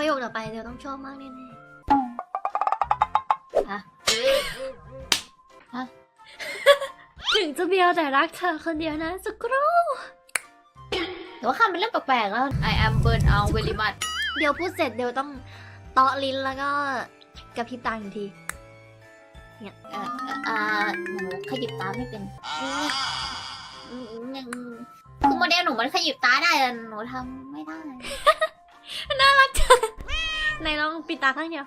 ประโยคต่อไปเดี๋ยวต้องชอบมากแน่ฮะฮะๆถึงจะเบียวแต่รักเธอคนเดียวนะสักครู่หนูว่าคำเป็นเรื่องแปลกๆแล้ว I am burn out very much เดี๋ยวพูดเสร็จเดี๋ยวต้องเตาะลิ้นแล้วก็กระพริบตาอีกทีเอ่อเอ่ออ่าหนูขยิบตาไม่เป็นอืมยังคือโมเดลหนูมันขยิบตาได้แต่หนูทำไม่ได้ในลองปิด ตาข้างเดียว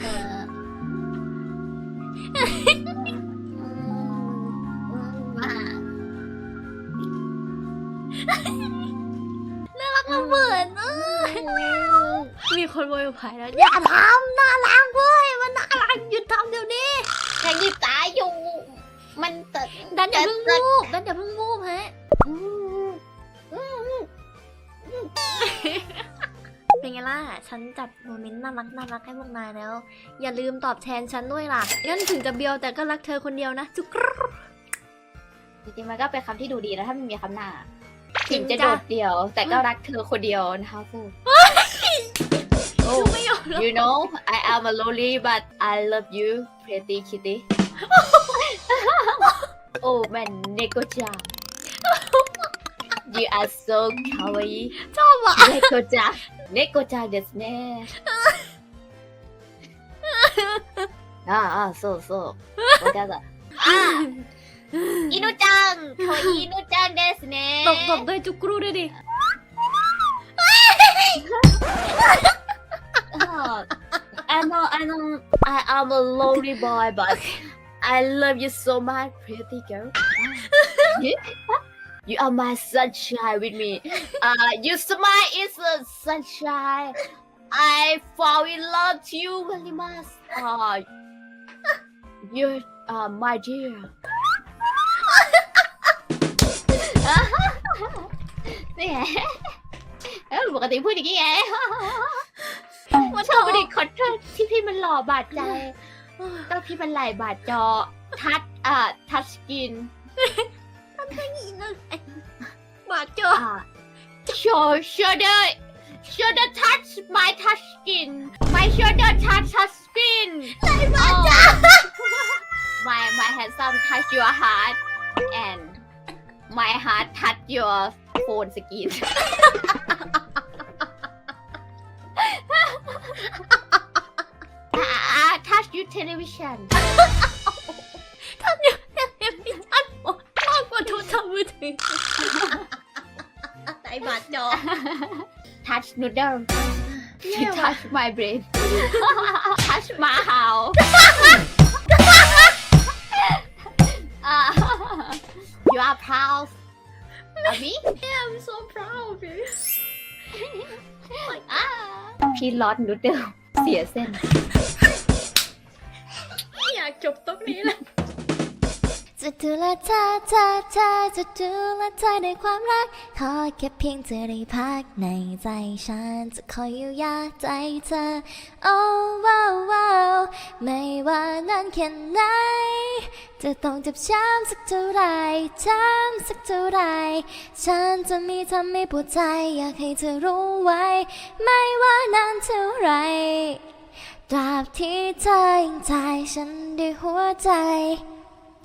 เอออืมอ่ามันเหมือนเออมีคนโวยวายแล้วอย่าทำน่ารักเว้ยมันน่ารักหยุดทำเดี๋ยวนี้ขยิบตาอยู่ มันจะดันอย่าเพิ่งมูบดันอย่าเพิ่งมูบฮะอืมอืม เป็นไงล่ะ ฉันจัดโมเมนต์น่ารักน่ารักให้พวกนายแล้ว อย่าลืมตอบแทนฉันด้วยล่ะ งั้นถึงจะเบียวแต่ก็รักเธอคนเดียวนะ จุกรูจริงๆมันก็เป็นคำที่ดูดีนะถ้ามันมีคำหน้าจริถึงจะโดดเดี่ยว แต่ก็รักเธอคนเดียวนะคะพูด You know I am a lonely but I love you pretty kitty โอ้แม่เนโกจัง You are so kawaii ชอบอ่ะ เนโกจังเนโกจังですねああそうそうわかったあ犬ちゃん可愛い犬ちゃんですね ตบตบด้วยจุกรูด้วยดิ ああの、あの、I am a lonely boy, but I love you so much, pretty girl. you are my sunshine with me. Uh, your smile is a sunshine. I fall in love to you very much. Uh, you're uh, my dear. เนี่ยเออปกติพูดอย่างนี้ไงมันชอบประเด็นคอนเทนต์ที่พี่มันหล่อบาดใจก็พี่มันไหลบาดจอ ทัดอ่าทัชสกินบาดเจอ อ่า show shoulder shoulder touch my touch skin my shoulder touch touch skin ไหลบาดจอ my my handsome touch your heart and my heart touch your phone skin อ่าอ่า touch your television เอ็มพีอันมากกว่าโทรศัพท์มือถือ ไอบาดจอ touch noodle แย่ว่ะ touch my brain touch my house อ่า you are proud of me I'm so proud of you อ่าพี่ลอดนูดเดิลเสียเส้น อยากจบตรงนี้แหละ จะดูแลเธอเธอเธอจะดูแลเธอด้วยความรัก ขอแค่เพียงเธอได้พักในใจฉัน จะคอยอยู่ยาใจเธอ โอ้ว้าวว้าวไม่ว่านานแค่ไหน จะต้องเจ็บช้ำสักเท่าไรช้ำสักเท่าไร ฉันจะมีทำให้ปวดใจ อยากให้เธอรู้ไว้ ไม่ว่านานเท่าไรตราบที่เธอยังใจฉันด้วยหัวใจ